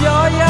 ပြောရ